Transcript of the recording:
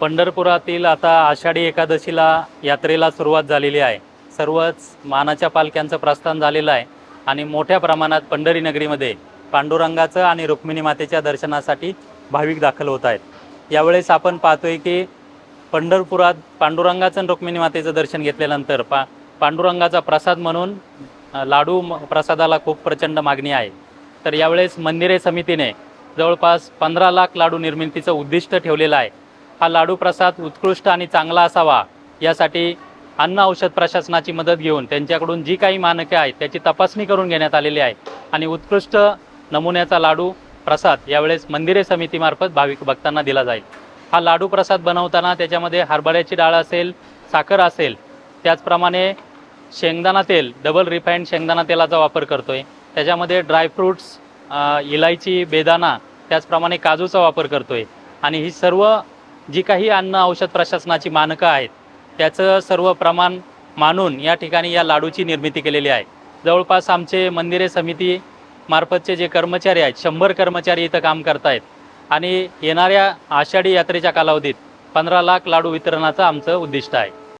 पंढरपुरातील आता आषाढी एकादशीला यात्रेला सुरुवात झालेली आहे. सर्वच मानाच्या पालख्यांचं प्रस्थान झालेलं आहे आणि मोठ्या प्रमाणात पंढरी नगरीमध्ये पांडुरंगाचं आणि रुक्मिणी मातेच्या दर्शनासाठी भाविक दाखल होत आहेत. यावेळेस आपण पाहतोय की पंढरपुरात पांडुरंगाचं आणि रुक्मिणी मातेचं दर्शन घेतल्यानंतर पा पांडुरंगाचा प्रसाद म्हणून लाडू म- प्रसादाला खूप प्रचंड मागणी आहे. तर यावेळेस मंदिरे समितीने जवळपास पंधरा लाख लाडू निर्मितीचं उद्दिष्ट ठेवलेलं आहे. हा लाडू प्रसाद उत्कृष्ट आणि चांगला असावा यासाठी अन्न औषध प्रशासनाची मदत घेऊन त्यांच्याकडून जी काही मानके आहेत त्याची तपासणी करून घेण्यात आलेली आहे. आणि उत्कृष्ट नमुन्याचा लाडू प्रसाद यावेळेस मंदिरे समितीमार्फत भाविक भक्तांना दिला जाईल. हा लाडू प्रसाद बनवताना त्याच्यामध्ये हरभऱ्याची डाळ असेल साखर असेल त्याचप्रमाणे शेंगदाणा तेल डबल रिफाईंड शेंगदाणा तेलाचा वापर करतो आहे त्याच्यामध्ये ड्रायफ्रूट्स इलायची बेदाणा त्याचप्रमाणे काजूचा वापर करतो आहे आणि ही सर्व जी काही अन्न औषध प्रशासनाची मानकं आहेत त्याचं सर्व प्रमाण मानून या ठिकाणी या लाडूची निर्मिती केलेली आहे. जवळपास आमचे मंदिरे समिती मार्फतचे जे कर्मचारी आहेत शंभर कर्मचारी इथं काम करतायत. आणि येणाऱ्या आषाढी यात्रेच्या कालावधीत पंधरा लाख लाडू वितरणाचं आमचं उद्दिष्ट आहे.